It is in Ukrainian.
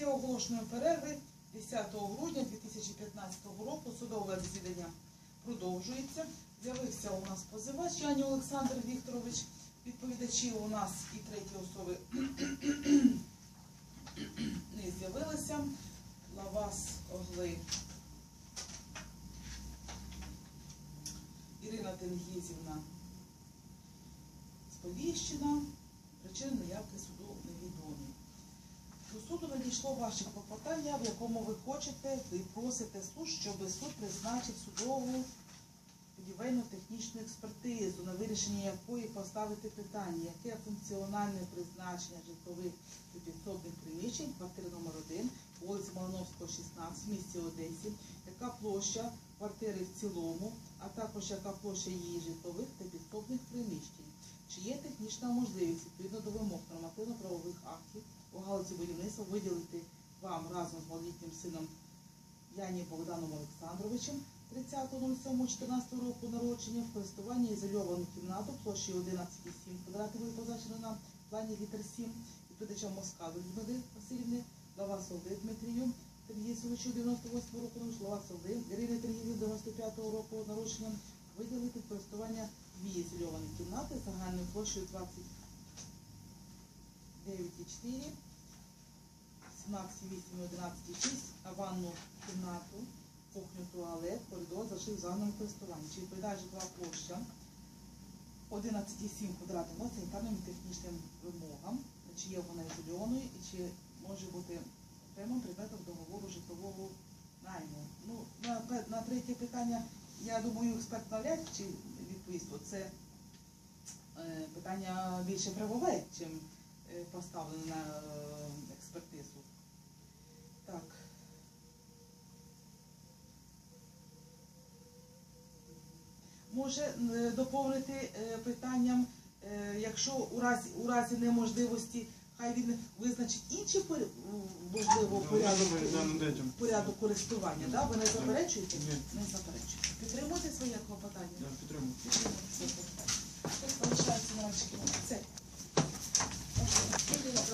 Після оголошеної перерви 10 грудня 2015 року судове засідання продовжується. З'явився у нас позивач Яні Олександр Вікторович. Відповідачі у нас і треті особи не з'явилися. Лавас Огли Ірина Тенгізівна сповіщена. Причини неявки. Суду надійшло ваше клопотання, в якому ви хочете, ви просите суд, щоб суд призначив судову будівельно-технічну експертизу, на вирішення якої поставити питання, яке функціональне призначення житлових і підсобних приміщень, квартири номер 1 вулиці Малиновського, 16, в місті Одесі, яка площа квартири в цілому, а також яка площа її житлових та підсобних приміщень. Чи є технічна можливість відповідно до вимог нормативно-правових актів у галузі будівництва виділити вам разом з малолітнім сином Яні Богданом Олександровичем 30.07.14 року народження в користування ізольовану кімнату площею 11,7 квадратів позначено на плані літер 7 відповідачам Москалу Людмили Васильівни, Лава Солди Дмитрію Тергісовичу 98 року Солди Ірини Тергізів 95 року народження виділити користування дві ізольовані кімнати загальною площею 29,4 17,8 і 11,6, а ванну кімнату, кухню, туалет, коридор залишив в загальному користуванні. Чи відповідає житлова площа 11,7 квадратних метрів санітарним і технічним вимогам, чи є вона ізольованою і чи може бути окремим предметом договору житлового найму. Ну, на, на третє питання, я думаю, експерт навряд чи відповість, бо це е, питання більше правове, чим е, поставлене на е, експертизу. Так. Може доповнити питанням, якщо у разі, у разі неможливості, хай він визначить інші можливо порядок, порядок користування, да? ви не заперечуєте? Ні. Не заперечуєте. Підтримуйте своє клопотання? Я підтримую. Підтримуйте своє клопотання. Це